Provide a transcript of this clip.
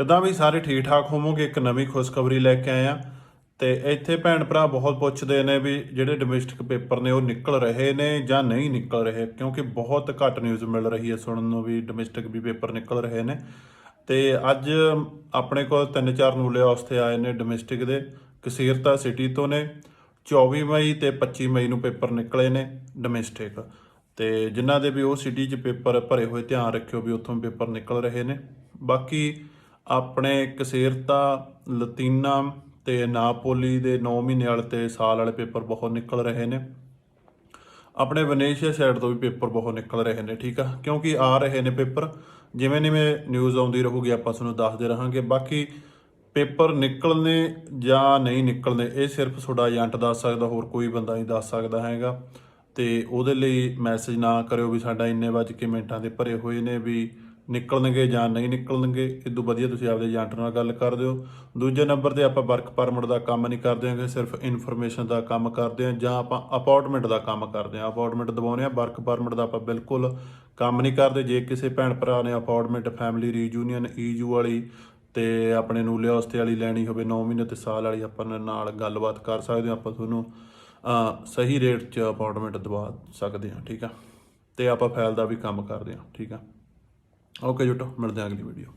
ਕਿੱਦਾਂ ਵੀ ਸਾਰੇ ਠੀਕ ਠਾਕ ਹੋਵੋਗੇ, ਇੱਕ ਨਵੀਂ ਖੁਸ਼ਖਬਰੀ ਲੈ ਕੇ ਆਏ ਆ ਤੇ ਇੱਥੇ ਭੈਣ ਭਰਾ ਬਹੁਤ ਪੁੱਛਦੇ ਨੇ ਵੀ ਜਿਹੜੇ ਡੋਮੈਸਟਿਕ ਪੇਪਰ ਨੇ, ਉਹ ਨਿਕਲ ਰਹੇ ਨੇ ਜਾਂ ਨਹੀਂ ਨਿਕਲ ਰਹੇ? ਕਿਉਂਕਿ ਬਹੁਤ ਘੱਟ ਨਿਊਜ਼ ਮਿਲ ਰਹੀ ਹੈ ਸੁਣਨ ਨੂੰ ਵੀ ਡੋਮੈਸਟਿਕ ਵੀ ਪੇਪਰ ਨਿਕਲ ਰਹੇ ਨੇ। ਤੇ ਅੱਜ ਆਪਣੇ ਕੋਲ ਤਿੰਨ ਚਾਰ ਨੂਲੇ ਵਾਸਤੇ ਆਏ ਨੇ ਡੋਮੈਸਟਿਕ ਦੇ। ਕਸੀਰਤਾ ਸਿਟੀ ਤੋਂ ਨੇ। 24 ਮਈ ਤੇ 25 ਮਈ ਨੂੰ ਪੇਪਰ ਨਿਕਲੇ ਨੇ ਡੋਮੈਸਟਿਕ ਤੇ ਜਿਨ੍ਹਾਂ ਦੇ ਵੀ ਉਹ ਸਿਟੀ 'ਚ ਪੇਪਰ ਭਰੇ ਹੋਏ, ਧਿਆਨ ਰੱਖਿਓ ਵੀ ਉੱਥੋਂ ਪੇਪਰ ਨਿਕਲ ਰਹੇ ਨੇ। ਬਾਕੀ ਆਪਣੇ ਕਸੇਰਤਾ, ਲਤੀਨਾ ਤੇ ਨਾਪੋਲੀ ਦੇ 9 ਮਹੀਨੇ ਵਾਲੇ ਤੇ ਸਾਲ ਵਾਲੇ ਪੇਪਰ ਬਹੁਤ ਨਿਕਲ ਰਹੇ ਨੇ। ਆਪਣੇ ਵਨੇਸ਼ੀਆ ਸਾਈਡ ਤੋਂ ਵੀ ਪੇਪਰ ਬਹੁਤ ਨਿਕਲ ਰਹੇ ਨੇ, ਠੀਕ ਆ? ਕਿਉਂਕਿ ਆ ਰਹੇ ਨੇ ਪੇਪਰ। ਜਿਵੇਂ ਜਿਵੇਂ ਨਿਊਜ਼ ਆਉਂਦੀ ਰਹੂਗੀ, ਆਪਾਂ ਤੁਹਾਨੂੰ ਦੱਸਦੇ ਰਹਾਂਗੇ। ਬਾਕੀ ਪੇਪਰ ਨਿਕਲਨੇ ਜਾਂ ਨਹੀਂ ਨਿਕਲਨੇ, ਇਹ ਸਿਰਫ ਤੁਹਾਡਾ ਏਜੰਟ ਦੱਸ ਸਕਦਾ, ਹੋਰ ਕੋਈ ਬੰਦਾ ਨਹੀਂ ਦੱਸ ਸਕਦਾ ਹੈਗਾ। ਤੇ ਉਹਦੇ ਲਈ ਮੈਸੇਜ ਨਾ ਕਰਿਓ ਵੀ ਸਾਡਾ ਇੰਨੇ ਵੱਜ ਕੇ ਮਿੰਟਾਂ ਦੇ ਭਰੇ ਹੋਏ ਨੇ ਵੀ ਨਿਕਲਣਗੇ ਜਾਂ ਨਹੀਂ ਨਿਕਲਣਗੇ ਇਦੋਂ ਵਧੀਆ ਤੁਸੀਂ ਆਪਦੇ ਏਜੰਟ ਨਾਲ ਗੱਲ ਕਰ ਦਿਓ। ਦੂਜੇ ਨੰਬਰ ਤੇ ਆਪਾਂ ਵਰਕ ਪਰਮਿਟ ਦਾ ਕੰਮ ਨਹੀਂ ਕਰਦੇ ਹਾਂਗੇ, ਸਿਰਫ ਇਨਫੋਰਮੇਸ਼ਨ ਦਾ ਕੰਮ ਕਰਦੇ ਹਾਂ ਜਾਂ ਆਪਾਂ ਅਪਾਰਟਮੈਂਟ ਦਾ ਕੰਮ ਕਰਦੇ ਹਾਂ। ਅਪਾਰਟਮੈਂਟ ਦਵਾਉਂਦੇ ਹਾਂ, ਵਰਕ ਪਰਮਿਟ ਦਾ ਆਪਾਂ ਬਿਲਕੁਲ ਕੰਮ ਨਹੀਂ ਕਰਦੇ। ਜੇ ਕਿਸੇ ਭੈਣ ਭਰਾ ਨੇ ਅਪਾਰਟਮੈਂਟ, ਫੈਮਿਲੀ ਰੀਯੂਨੀਅਨ ਈਯੂ ਵਾਲੀ ਤੇ ਆਪਣੇ ਨੂਲੇ ਵਾਸਤੇ ਵਾਲੀ ਲੈਣੀ ਹੋਵੇ 9 ਮਹੀਨੇ ਤੇ ਸਾਲ ਵਾਲੀ ਆਪਾਂ ਨਾਲ ਗੱਲਬਾਤ ਕਰ ਸਕਦੇ ਹਾਂ, ਆਪਾਂ ਤੁਹਾਨੂੰ ਸਹੀ ਰੇਟ 'ਚ ਅਪਾਰਟਮੈਂਟ ਦਵਾ ਸਕਦੇ ਹਾਂ, ਠੀਕ ਆ? ਤੇ ਆਪਾਂ ਫਾਈਲ ਦਾ ਵੀ ਕੰਮ ਕਰਦੇ ਹਾਂ, ਠੀਕ ਆ? ਓਕੇ ਜੁੱਟੋ ਮਿਲਦੇ ਆ ਅਗਲੀ ਵੀਡੀਓ